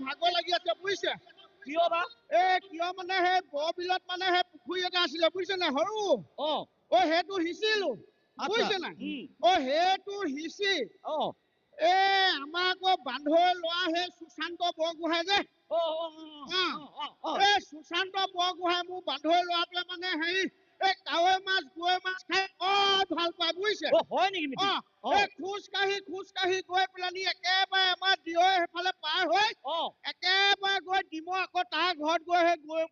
ভাগৰ লাগি আছে বুজিছে? কিয় বা? এ কিয় মানে সেই বৰ বিলত মানে সেই পুখুৰী এটা আছিলে বুজিছে নে সৰু? অ। অ সেইটো সিঁচিলো। বুজিছে নাই? অ সেইটো সিঁচি অ। এ আমাৰ আকৌ বান্ধৈ লোৱা সেই সুশান্ত বৰগোহাঁই যে। এই সুশান্ত বৰগোহাঁই মোৰ বান্ধৈ লোৱা পেলাই মানে হেৰি এই কাৱৈ মাছ গৰৈ মাছ খাই বৰ ভাল পায় বুজিছে? হয় নেকি অ। এই খোজ কাঢ়ি খোজ কাঢ়ি গৈ পেলানি একেবাৰে আমাৰ দিয়ৈ সেইফালে পাৰ হৈ অ একেবাৰে গৈ ডিমৌ আকৌ তাৰ ঘৰত গৈ সেই গৈ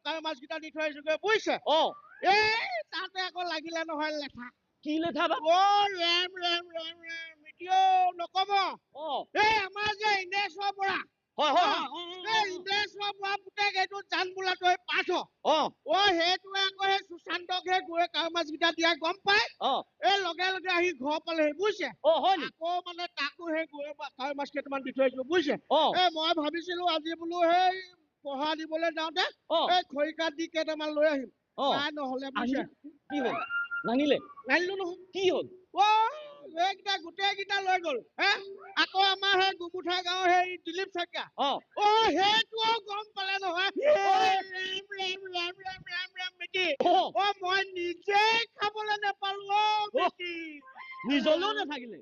মাছকেইটা দি থৈ আহিছোগৈ বুজিছে? অ। এই তাতে আকৌ লাগিলে নহয় লেঠা। কি লেঠা বা? অ ৰেম ৰেম ৰেম ৰেম মিটিঅ নকব। অ। এই আমাৰ যে ইন্দ্ৰেশ্বৰ বৰা। হয় হয় হয়, এই ইন্দ্ৰেশ্বৰ বৰা পুতেক এইটো জান বোলাটো এই পাঠ অ। অ সেইটোৱে আকৌ সেই সুশান্তক সেই গৈ কাৱৈ মাছকেইটা দিয়া গম পাই। অ। এই লগে লগে আহি ঘৰ পালেহি বুজিছে? অ হয় নেকি আকৌ মানে তাকো সেই গৈ মা- কাৱৈ মাছ কেইটামান দি থৈ আহিছো বুজিছে? অ। এ মই ভাবিছিলো আজি বোলো সেই পঢ়া দিবলৈ যাওঁতে এই খৰিকাত দি কেইটামান লৈ আহিম। নাই নহলে কি হ'ল? নানিলে নানিলো নহয়। কি হ'ল? এইকেইটা গোটেইকেইটা লৈ গ'ল। হে? আকৌ আমাৰ সেই গুমুঠা গাঁৱৰ সেই দিলীপ শইকীয়া। অ। সেইটোও গম পালে নহয়। অ। মই খাবলৈ নেপালো। নিজলৈও নাথাকিলে।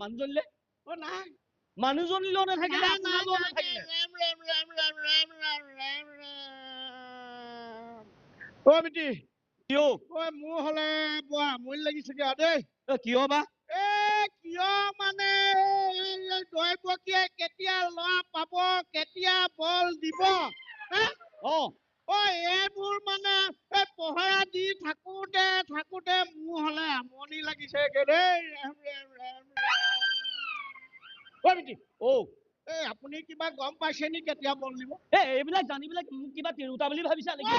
মানুহজনীলে? অ নাই। মানুহজনীলৈও নাথাকিলে? অ মিটি কিয় ঐ মোৰ হলে বৰ আমনি লাগিছেগে আৰু দেই কিয় বা এ কিয় মানে এই দৈৱকীয়ে কেতিয়া ল'ৰা পাব কেতিয়া বল দিব হে? অ ঐ এইবোৰ মানে এই পহৰা দি থাকোতে থাকোতে মোৰ হলে আমনি লাগিছে গে দেই ৰেম, ৰেম, ৰেম, ৰেম। ঐ মিটি অ এই আপুনি কিবা গম পাইছে নি কেতিয়া বল দিব? এ এইবিলাক জানি পেলাই মোক কিবা তিৰোতা বুলি ভাবিছা নেকি।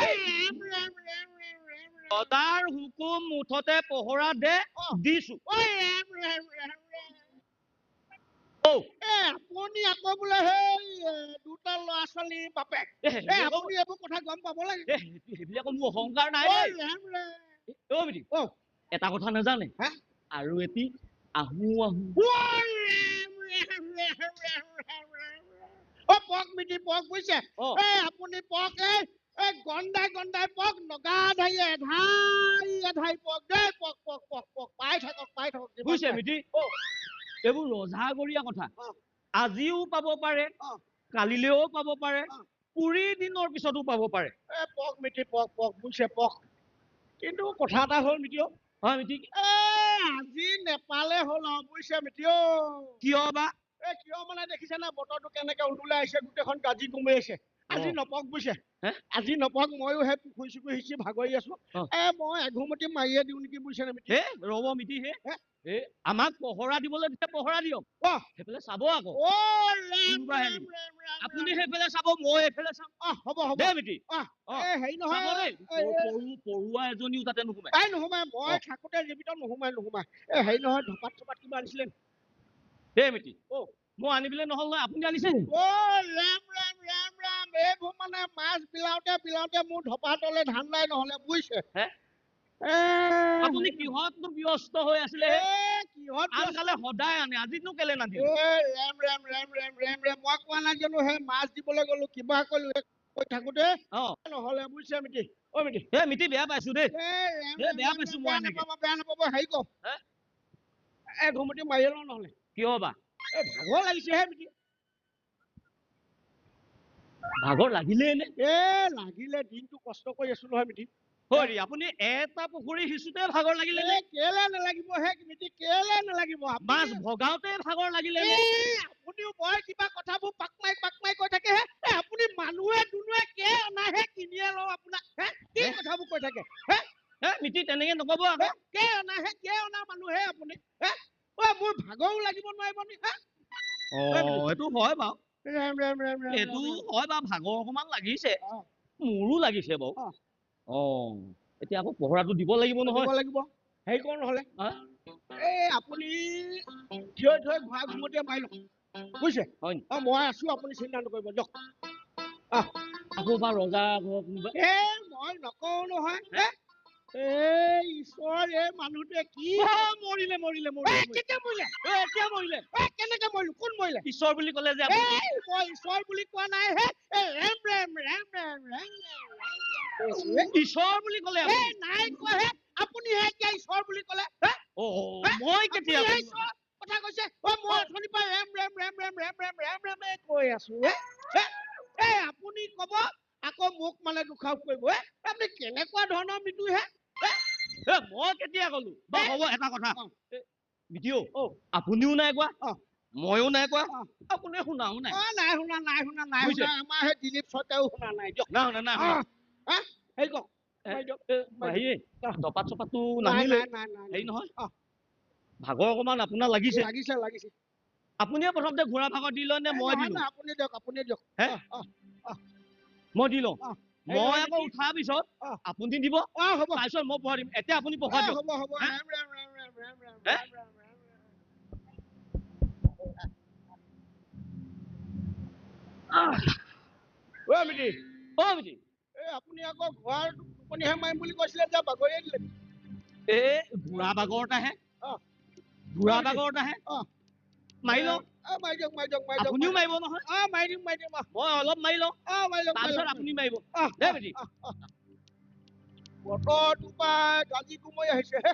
ৰজাৰ হুকুম মুঠতে পহৰা দে। দিছো। আপুনি আকৌ বোলে সেই দুটা ল'ৰা ছোৱালীৰ বাপেক আপুনি এইবোৰ কথা গম পাব লাগে। সেইবিলাকৰ মোৰ অহংকাৰ নাই। এটা কথা নাজানে? হা? আৰু এটি আহো আহো ঐ, ৰেম, ৰেম, ৰেম, ৰেম, ৰেম, ৰেম, ৰেম। অ পক মিটি পক বুজিছে অ এ আপুনি পক এই এই গন্ধাই গন্ধাই পক নগা ধাই এধাই এধাই পক দেই পক পক পক পক পাই থাকক পাই থাকক বুজিছে পাৰে। মিতি অ। এইবোৰ ৰজাগৰীয়া কথা। আজিও পাব পাৰে অ। কালিলেও পাব পাৰে অ। কুৰি দিনৰ পিছতো পাব পাৰে এ পক মিটি পক পক বুজিছে পক কিন্তু কথা এটা হ'ল মিটি অ হয় মিতি এ আজি নেপালে হ'ল বুজিছে মিটি অ কিয় বা কিয় মানে দেখিছে না বতৰটো কেনেকে উলুলাই আহিছে গোটেইখন গাজি গুমে আহিছে আজি। নপক বুজিছে? আজি নপক ময়ো সেই পুখুৰী চুখুৰী সিঁচি ভাগৰি আছো। এ মই এঘুমতি মাৰিয়ে দিওঁ নেকি বুজিছে নে হে ৰব মিতি হে হে? এ আমাক পহৰা দিবলৈ দিছে পহৰা দিয়ক অ। সেইফালে চাব আকৌ আপুনি। সেইফালে চাব মই এইফালে চাম অ হ'ব হ'ব দেই মিতি অ অ। এ হেৰি নহয় পৰুৱা এজনীও তাতে নোসোমাই তাই নোসোমাই মই। থাকোতে জীৱিত নোসোমাই নোসোমাই এ হেৰি নহয় ধপাত চপাত কিবা আনিছিলে নি? দেই মিতি অ। মই আনিবলৈ নহ'ল নহয় আপুনি আনিছে অ ৰাম ৰাম ৰাম ৰাম এইবোৰ মানে মাছ বিলাওতে বিলাওতে মোৰ ধপাতলে ধান্দাই নহলে বুজিছে হে? এ আপুনি কিহতনো ব্যস্ত হৈ আছিলে এ হে? কিহত ব্যস্ত? আনকালে সদায় আনে আজিনো কেলে এ নানিলে ৰেম ৰেম ৰেম ৰেম ৰেম ৰেম মই কোৱা নাই জানো সেই মাছ দিবলৈ গলো কিবা কৰিলো এই কৈ থাকোতে অ নহলে বুজিছে মিটি অ মিটি এ মিতি বেয়া পাইছো দেই এ ৰেম এ, ৰেম বেয়া ৰেম পাইছো ৰেম, মই বেয়া এনেকে। নাপাব বেয়া নাপাব হেৰি ক হে? ঘুমটি মাৰি লওঁ নহলে কিয় বা? এ ভাগৰ লাগিছে হে মিটি ভাগৰ লাগিলেই নে? এ লাগিলে দিনটো কষ্ট কৰি আছো নহয় মিটি হৰি আপুনি এটা পুখুৰী সিঁচোতে ভাগৰ লাগিলে নে? কেলে নালাগিব হে মিটি কেলে নালাগিব? মাছ ভগাওতে ভাগৰ লাগিলে আপুনিও বৰ কিবা কথাবোৰ পাক মাৰি পাক কৈ থাকে হে। আপুনি মানুহে দুনুহে কে অনাহে কিনিয়ে লওঁ আপোনাক হে? কি হে? কথাবোৰ কৈ থাকে হে? মিতি তেনেকে নকব হে? আকৌ কে অনাহে কে অনা মানুহে আপুনি হে? মোৰ ভাগৰো লাগিব নোৱাৰিব নি অ এইটো হয় বাৰু এইটো হয় বাৰু ভাগৰ অকমান লাগিছে। মোৰো লাগিছে বাৰু অ। এতিয়া আকৌ পহৰাটো দিব লাগিব নহয় দিব লাগিব হেৰি কৰ নহলে? এই আপুনি থিয় থিয় ঘূৰা ঘুমটিয়ে মাৰি লওক বুজিছে হয় নি? অ মই আছো আপুনি চিন্তা নকৰিব দিয়ক আকৌ বা ৰজা ঘৰ কোনোবা এ মই নকওঁ নহয় এই ঈশ্বৰ এই মানুহটোৱে কি অ, মৰিলে মৰিলে মৰিলে মৰিলে। কেতিয়া মৰিলে এতিয়া মৰিলে এই, কেনেকে মৰিলো কোন মৰিলে ঈশ্বৰ বুলি ক'লে যে আপুনি- এই মই ঈশ্বৰ বুলি কোৱা নাই হে এই ৰেম ৰেম ৰেম ৰেম ৰেম ৰেম ৰেম কৈছো, হে। ঈশ্বৰ বুলি ক'লে এই আপুনি। নাই কোৱা হে আপুনিহে এতিয়া ঈশ্বৰ বুলি ক'লে হে? অ, হে? মই কেতিয়া আপুনিহে ক'লো? ঈশ্বৰ কথা কৈছে অ মই অথনিৰ পৰা ৰেম ৰেম ৰেম ৰেম ৰেম ৰেম ৰেম ৰেমে কৈ আছো হে হে? এই আপুনি কব আকৌ মোক মানে দুখাও কৰিব হে আপুনি কেনেকুৱা ধৰণৰ মৃত্যু হে এ, মই কেতিয়া ক'লো? হ'ব এটা কথা। আপুনিও নাই কোৱা। ময়ো নাই কোৱা? অ। আপুনিও শুনাও নাই? নাই শুনা নাই শুনা নাই? শুনা। আমাৰ সেই দিলীপ শইকীয়াও শুনা নাই দিয়ক। নাই শুনা নাই? হেৰি কওক। হেৰি। টপাত চপাতটো নাই হেৰি নহয়। ভাগৰ অকমান আপোনাৰ লাগিছে। লাগিছে লাগিছে। আপুনিয়ে প্ৰথমতে ঘোঁৰা ভাগৰ দি লয় নে মই দিলো আপুনি দিয়ক আপুনি দিয়ক। হে? মই দি লওঁ। মই আকৌ উঠাৰ পিছত আপুনি দিব। তাৰপিছত মই পঢ়া দিম। এতিয়া আপুনি পঢ়া দিব বুঢ়া বাগৰ এটাহে। বুঢ়া বাগৰ এটাহে। মাৰি লওক। মাৰি দিয়ক মাৰি দিয়ক মাৰি দিয়ক আপুনিও মাৰি মাৰিব নহয়। অ মাৰি দিম মাৰি দিম মই অলপ মাৰি লওঁ অ মাৰি মাৰি তাৰপিছত আপুনি মাৰিব দে বেটি। অ। বতৰটো পৰা গাজি কুমৰি আহিছে হে